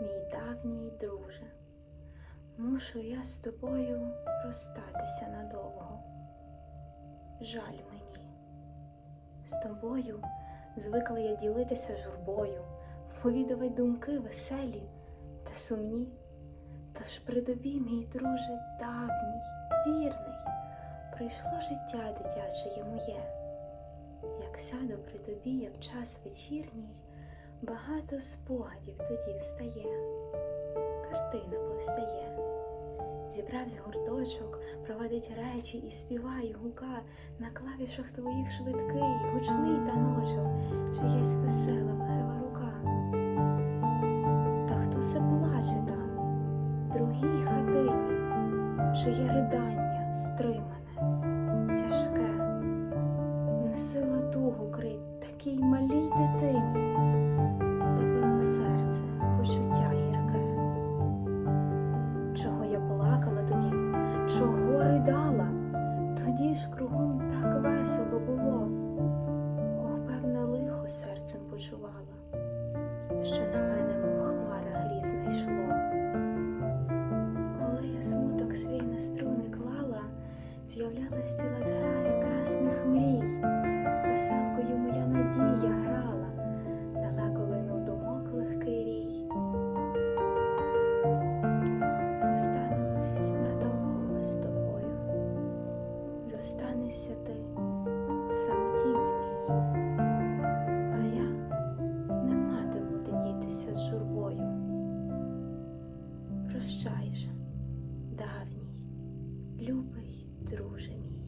мій давній друже, мушу я з тобою розстатися надовго. Жаль мені, з тобою звикла я ділитися журбою, повідувати думки веселі та сумні. Тож при тобі, мій друже, давній, вірний, прийшло життя дитяче моє. Як сяду при тобі, як час вечірній, багато спогадів тоді встає, картина повстає. Зібравсь гурточок, проводить речі і співає гука. На клавішах твоїх швидкий, гучний таночок, чиясь весела виграва рука. Та хто се плаче там, в другій хатині, чиє ридання стримане, тяжке, не сила тугу крить такій малій дитині, чого ридала, тоді ж кругом так весело було. Ох, певне лихо серцем почувала, що на мене, мов хмара грізна йшло. Коли я смуток свій на струни клала, з'являлась ціла зграя красних мрій, веселкою моя надія грала. Залишився ти в самотіні мій, а я не матиму де дітися з журбою. Прощай же, давній, любий, друже мій.